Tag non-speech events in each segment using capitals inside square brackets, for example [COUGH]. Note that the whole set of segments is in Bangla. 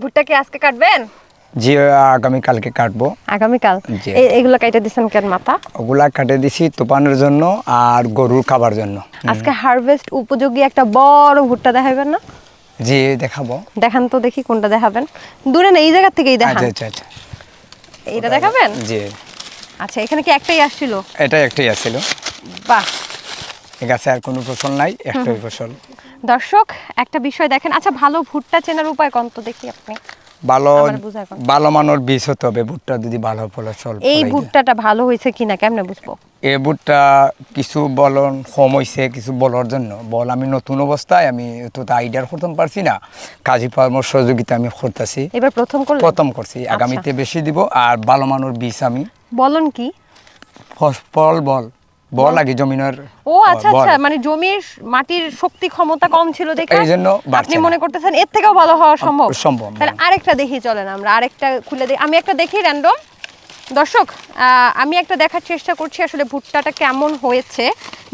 ভুট্টা কি আজকে কাটবেন? জি আগামী কালকে কাটবো। আগামীকাল জি। এ- এগুলো কাইটে দিচ্ছেন কেন মাথা? ওগুলা কাটে দিছি তোপানোর জন্য আর গরুর খাবার জন্য। আজকে হারভেস্ট উপযোগী একটা বড় ভুট্টা দেখাবেন না? জি দেখাবো। দেখান তো দেখি কোনটা দেখাবেন। দূরে না এই জায়গা থেকেই দেখান। আচ্ছা আচ্ছা আচ্ছা। এইটা দেখাবেন? জি। আচ্ছা এখানে কি একটাই আসছিল? এটা একটাই আছিল বাহ। এ গাছে আর কোনো ফসল নাই একটাই ফসল। দর্শক একটা বিষয় দেখেন। আচ্ছা ভালো ভুট্টা চেনার উপায় কোন তো দেখি আপনি। ভালো। ভালো মানের বীজ হতে হবে। ভুট্টা যদি ভালো ফসল এই ভুট্টাটা ভালো হয়েছে কিনা কেমনে বুঝব? এই ভুট্টা কিছু বলন কম হয়েছে কিছু বলার জন্য। বল আমি নতুন অবস্থায় আমি তো আইডিয়ার করতে পারছি না। কাজী পরামর্শ সহযোগিতা আমি করতেছি। এবার প্রথম প্রথম করছি আগামীতে বেশি দিব। আর ভালো মানের বীজ আমি বলন কি? ফস- ফল বল। বল আগে জমিনের ও আচ্ছা আচ্ছা মানে জমির মাটির শক্তি ক্ষমতা কম ছিল দেখে এই জন্য আপনি মনে করতেছেন এর থেকেও ভালো হওয়া সম্ভব? সম্ভব, তাহলে আরেকটা দেখি চলেন আমরা আরেকটা খুলে দেখি। আমি একটা দেখি র্যান্ডম দর্শক আমি একটা দেখার চেষ্টা করছি আসলে ভুট্টাটা কেমন হয়েছে।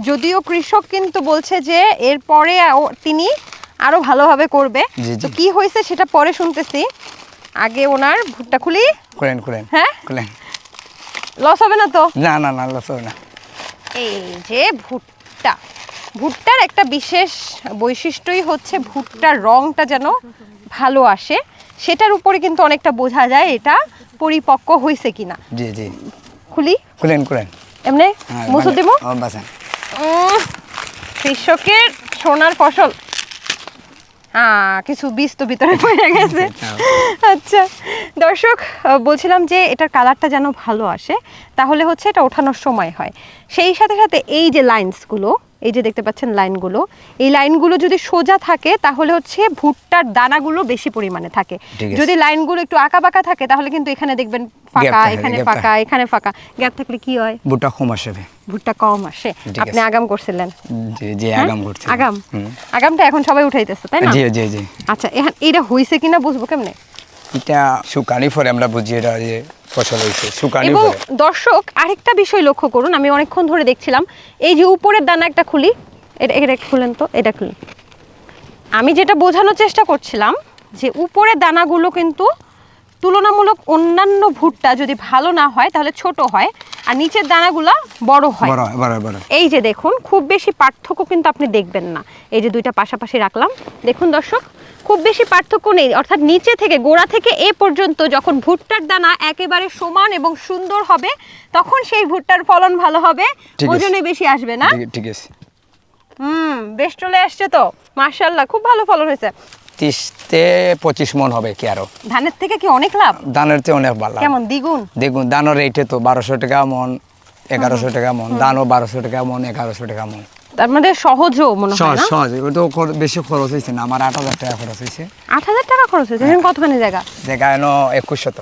যদিও কৃষক কিন্তু বলছে যে এরপরে তিনি আরও ভালোভাবে করবে। তো কি হয়েছে সেটা পরে শুনতেছি। আগে ওনার ভুট্টা খুলি। করেন করেন হ্যাঁ? করেন লস হবে না তো? না না না লস হবে না। এই যে ভুট্টা। ভুট্টার একটা বিশেষ বৈশিষ্ট্যই হচ্ছে ভুট্টার রংটা যেন ভালো আসে। সেটার উপরে কিন্তু অনেকটা বোঝা যায় এটা পরিপক্ক হয়েছে কিনা। জি জি। খুলি। খুলেন খুলেন। এমনি? মুসুর দেবো কৃষকের সোনার ফসল। কিছু বীজ তো ভিতরে [LAUGHS] পড়ে গেছে। আচ্ছা। দর্শক বলছিলাম যে এটার কালারটা যেন ভালো আসে তাহলে হচ্ছে এটা ওঠানোর সময় হয়। সেই সাথে সাথে এই যে লাইন্সগুলো এই যে দেখতে পাচ্ছেন লাইনগুলো এই লাইনগুলো যদি সোজা থাকে তাহলে হচ্ছে ভুট্টার দানাগুলো বেশি পরিমাণে থাকে। যদি লাইনগুলো একটু আঁকা বাঁকা থাকে তাহলে কিন্তু এখানে দেখবেন ফাঁকা এখানে ফাঁকা এখানে ফাঁকা। গ্যাপ থাকলে কি হয়? ভুট্টা কম আসবে ভুট্টা কম আসে। আপনি আগাম করছিলেন। জি জি হ্যাঁ? আগাম করছি আগাম। আগামটা এখন সবাই উঠাইতেছে তাই না? জি জি জি। আচ্ছা এখন এটা হইছে কিনা বুঝব কেমনে? এটা শুকানি পরে আমরা বুঝি এটা যে ফসল হয়েছে। শুকানি এবং দর্শক আরেকটা বিষয় লক্ষ্য করুন আমি অনেকক্ষণ ধরে দেখছিলাম এই যে উপরের দানা একটা খুলি এটা এটা খুলেন তো এটা খুলেন। আমি যেটা বোঝানোর চেষ্টা করছিলাম যে উপরের দানাগুলো কিন্তু তুলনামূলক অন্যান্য ভুট্টা যদি ভালো না হয় তাহলে ছোট হয়। আর নিচের দানাগুলা বড় হয়। বড় বড় বড় এই যে দেখুন খুব বেশি পার্থক্য কিন্তু আপনি দেখবেন না। এই যে দুইটা পাশাপাশি রাখলাম। দেখুন দর্শক খুব বেশি পার্থক্য নেই। অর্থাৎ নিচে থেকে গোড়া থেকে এ পর্যন্ত যখন ভুট্টার দানা একেবারে সমান এবং সুন্দর হবে তখন সেই ভুট্টার ফলন ভালো হবে। ওজনে বেশি আসবে না? ঠিক আছে। হুম বেশ চলে আসছে তো। মার্শাল্লাহ খুব ভালো ফলন হয়েছে। তিরিশতে পঁচিশ মন হবে কি আরও। ধানের থেকে কি অনেক লাভ? ধানের থেকে অনেক ভালো কেমন দ্বিগুণ? দেখুন ধানের রেটে তো বারোশো টাকা মন এগারোশো টাকা মন। দানও বারোশো টাকা মন এগারোশো টাকা মন। তার মানে সহজও মনে হয় সহজ না? সহজ। তো বেশি খরচ হয়েছে না। আমার আট হাজার টাকা খরচ হয়েছে আট হাজার টাকা খরচ হয়েছে এখন কতখানি জায়গা? জায়গা এনো একুশ শত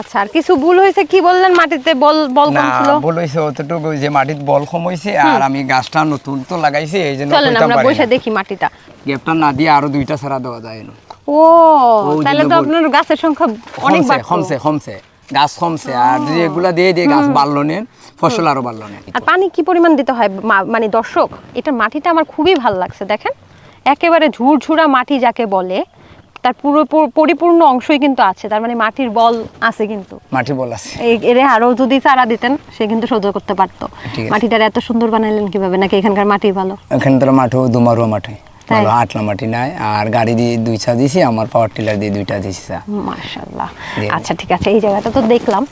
আচ্ছা আর কিছু ভুল হয়েছে কি বললেন? মাটিতে বল বল না কম ছিল। ভুল হয়েছে অতটুকু যে বল কম হয়েছে আর আমি গাছটা নতুন তো লাগাইছি এই জন্য চলেন আমরা বসে দেখি মাটিটা। গ্যাপটা না দিয়ে আরও দুইটা ছাড়া দেওয়া যায় না। ও তাহলে তো আপনার গাছের সংখ্যা অনেক কমছে বাড়তো। কমছে কমছে গাছ কমছে আর যদি এগুলা দিয়ে দিয়ে গাছ বাড়লো নেন ফসল আরও বাড়লো নেন আর পানি কি পরিমাণ দিতে হয় মানে দর্শক? এটা মাটিটা আমার খুবই ভালো লাগছে দেখেন। একেবারে ঝুরঝুরা মাটি যাকে বলে তার পুরো পুরো- পরিপূর্ণ অংশই কিন্তু আছে তার মানে মাটির বল আছে কিন্তু। মাটির বল আছে। এর আরও যদি চারা দিতেন সে কিন্তু সহ্য করতে পারতো। মাটিটা। মাটিটার এত সুন্দর বানাইলেন কীভাবে? নাকি এখানকার মাটি ভালো? এখানকার মাটি মাঠও দুমারুয়া মাঠে তাই? নাই আর গাড়ি দিয়ে দিছি আমার পাওয়ার টিলার দিয়ে দুইটা দিছি মাশাল্লাহ। আচ্ছা ঠিক আছে এই জায়গাটা তো দেখলাম।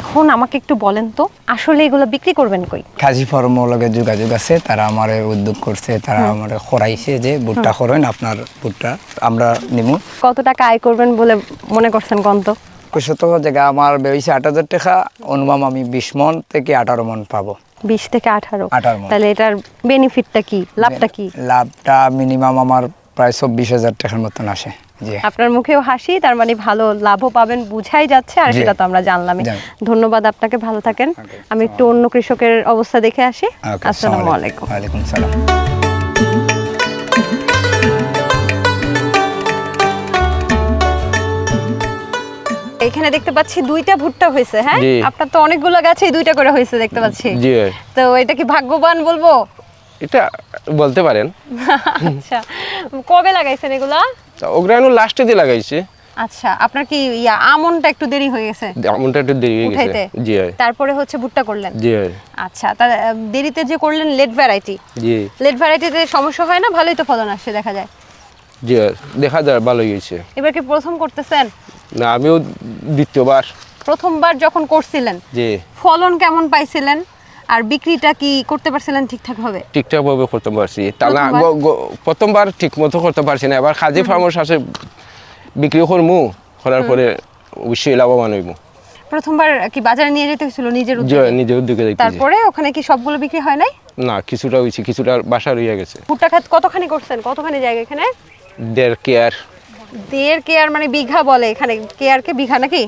এখন আমাকে একটু বলেন তো আসলে এগুলো বিক্রি করবেন কই? কাজী যোগাযোগ আছে তারা আমার উদ্যোগ করছে তারা আমার খরাইছে যে ভুট্টা করেন আপনার ভুট্টা আমরা নিমু। কত টাকা আয় করবেন বলে মনে করছেন কন্ত শত জায়গা আমার বেশি আট হাজার টাকা অনুমান আমি বিশ মন থেকে আঠারো মন পাবো। বিশ থেকে আঠারো। 18 তাহলে এটার বেনিফিটটা কি? লাভটা কি? লাভটা মিনিমাম আমার প্রায় চব্বিশ হাজার টাকার মতন আসে। আপনার মুখেও হাসি তার মানে ভালো লাভও পাবেন বুঝাই যাচ্ছে আর সেটা তো আমরা জানলামই। ধন্যবাদ আপনাকে ভালো থাকেন। আমি একটু অন্য কৃষকের অবস্থা দেখে আসি। আসসালামু আলাইকুম। ওয়ালাইকুম সালাম। এখানে দেখতে পাচ্ছি দুইটা ভুট্টা হয়েছে হ্যাঁ? আপনার তো অনেকগুলো গাছেই দুইটা করে হয়েছে দেখতে পাচ্ছি। জি। তো এটা কি ভাগ্যবান বলব? এটা বলতে পারেন। [LAUGHS] আচ্ছা। কবে লাগাইছেন এগুলা? লাস্টে দিয়ে লাগাইছি। আচ্ছা আপনার কি ইয়া আমনটা একটু দেরি হয়ে গেছে? আমনটা একটু দেরি হয়ে গেছে। জি তারপরে হচ্ছে ভুট্টা করলেন? জি আচ্ছা তার দেরিতে যে করলেন লেট ভ্যারাইটি জি। লেট ভ্যারাইটিতে সমস্যা হয় না? ভালোই তো ফলন আসছে দেখা যায়। জি দেখা যায় ভালো হয়েছে। এবার কি প্রথম করতেছেন? না আমিও দ্বিতীয়বার। প্রথমবার যখন করছিলেন যে ফলন কেমন পাইছিলেন? আর বিক্রিটা কি করতে পারছিলেন ঠিকঠাক ভাবে ঠিকঠাক ভাবে করতে পারছি। তা না প্রথমবার? ঠিক মতো করতে পারছি না। এবার খাজি ফার্মের সাথে বিক্রি করমু করার পরে অবশ্যই লাভবান হইব। প্রথমবার কি বাজারে নিয়ে যেতে হয়েছিল নিজের উদ্যোগে? নিজের উদ্যোগে তারপরে ওখানে কি সবগুলো বিক্রি হয় নাই? না কিছুটা হয়েছে কিছুটা বাসা রইয়া গেছে। ভুট্টা খাত কতখানি করছেন? কতখানি জায়গা এখানে? দেড় কেয়ার। দেড় কেয়ার মানে বিঘা বলে এখানে। কেয়ারকে বিঘা নাকি?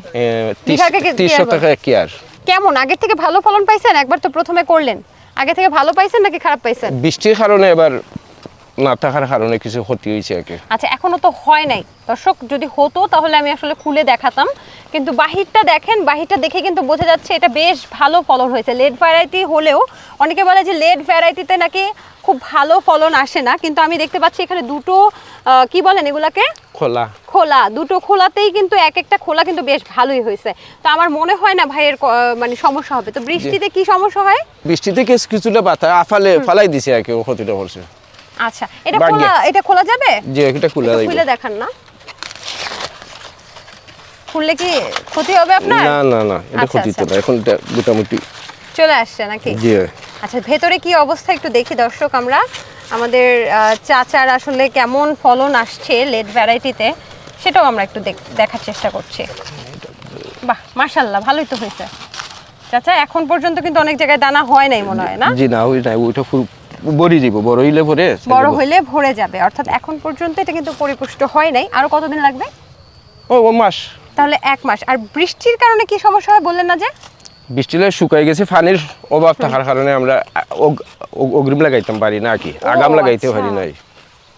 বিঘাকে কেয়ার টাকা কেয়ার কেমন? আগের থেকে ভালো ফলন পাইছেন? একবার তো প্রথমে করলেন। আগে থেকে ভালো পাইছেন নাকি খারাপ পাইছেন? বৃষ্টির কারণে এবার না থাকার কারণে কিছু ক্ষতি হয়েছে কি আচ্ছা এখনও তো হয় নাই। দর্শক যদি হতো তাহলে আমি আসলে খুলে দেখাতাম। কিন্তু বাহিরটা দেখেন বাহিরটা দেখে কিন্তু বোঝা যাচ্ছে এটা বেশ ভালো ফলন হয়েছে। লেড ভ্যারাইটি হলেও অনেকে বলে যে লেড ভ্যারাইটিতে নাকি খুব ভালো ফলন আসে না। কিন্তু আমি দেখতে পাচ্ছি এখানে দুটো কি বলেন এগুলাকে? খোলা। খোলা। দুটো খোলাতেই কিন্তু এক একটা খোলা কিন্তু বেশ ভালোই হয়েছে। তো আমার মনে হয় না ভাইয়ের মানে সমস্যা হবে। তো বৃষ্টিতে কি সমস্যা হয়? বৃষ্টিতে কিছু কিছুটা পাতা আফালে ফালাই দিছে আর কি ক্ষতিটা করছে। আচ্ছা এটা খোলা এটা খোলা যাবে? যে এটা খুলে যাইব খুলে দেখান না। খুললে কি ক্ষতি হবে আপনার? না না না এটা আচ্ছা, ক্ষতি তো আচ্ছা। না এখন এটা মোটামুটি চলে আসছে নাকি? জি। আচ্ছা ভেতরে কি অবস্থা একটু দেখি দর্শক আমরা। আমাদের চাচার আসলে কেমন ফলন আসছে লেট ভ্যারাইটিতে সেটাও আমরা একটু দেখ- দেখার চেষ্টা করছি। বাহ মাশাল্লাহ ভালোই তো হয়েছে। চাচা এখন পর্যন্ত কিন্তু অনেক জায়গায় দানা হয় নাই মনে হয় না? জি না ওই না ওইটা বড়ি দিব বড় হইলে পরে বড় হইলে ভরে যাবে অর্থাৎ এখন পর্যন্ত এটা কিন্তু পরিপুষ্ট হয় নাই। আরও কতদিন লাগবে? ও ও মাস। তাহলে এক মাস। আর বৃষ্টির কারণে কি সমস্যা হয় বললেন না যে? বৃষ্টিলে শুকাই গেছে পানির অভাব থাকার কারণে আমরা অগ্রিম লাগাইতাম পারি না কি? আগাম লাগাইতে আচ্ছা। পারি নাই।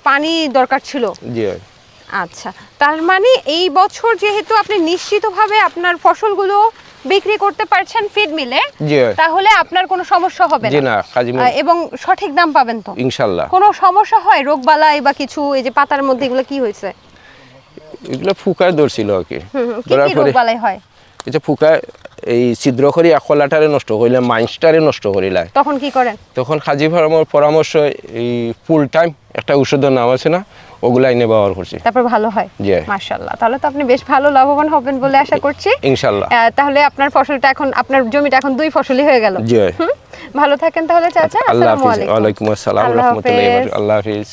পানি দরকার ছিল? জি আচ্ছা। তার মানে এই বছর যেহেতু আপনি নিশ্চিতভাবে আপনার ফসলগুলো বিক্রি করতে পারছেন ফিড মিলে তাহলে আপনার কোনো সমস্যা হবে না। এবং সঠিক দাম পাবেন তো? ইনশাল্লাহ। কোনো সমস্যা হয় রোগ বালাই বা কিছু এই যে পাতার মধ্যে এগুলো কি হয়েছে? এগুলো ফুকায় ধরছিল আর কি। কি ধরার কি পরে রোগ বালাই হয়? এটা ফুকা এই ছিদ্র করি একলাটারে নষ্ট করিলে মাইন্সটারে নষ্ট করিলায় তখন কি করেন তখন কাজী ফার্মার পরামর্শ এই ফুল টাইম একটা ওষুধের নাম আছে না ওগুলো এনে ব্যবহার করছি তারপর ভালো হয়? জি। মাশাআল্লাহ তাহলে তো আপনি বেশ ভালো লাভবান হবেন বলে আশা করছি। ইনশাল্লাহ তাহলে আপনার ফসলটা এখন আপনার জমিটা এখন দুই ফসলই হয়ে গেল। জি ভালো থাকেন তাহলে চাচা আল্লাহ আসসালামু আলাইকুম। ওয়ালাইকুম আসসালাম আল্লাহ রহমতুল্লাহ হাফেজ। আল্লাহ হাফিজ।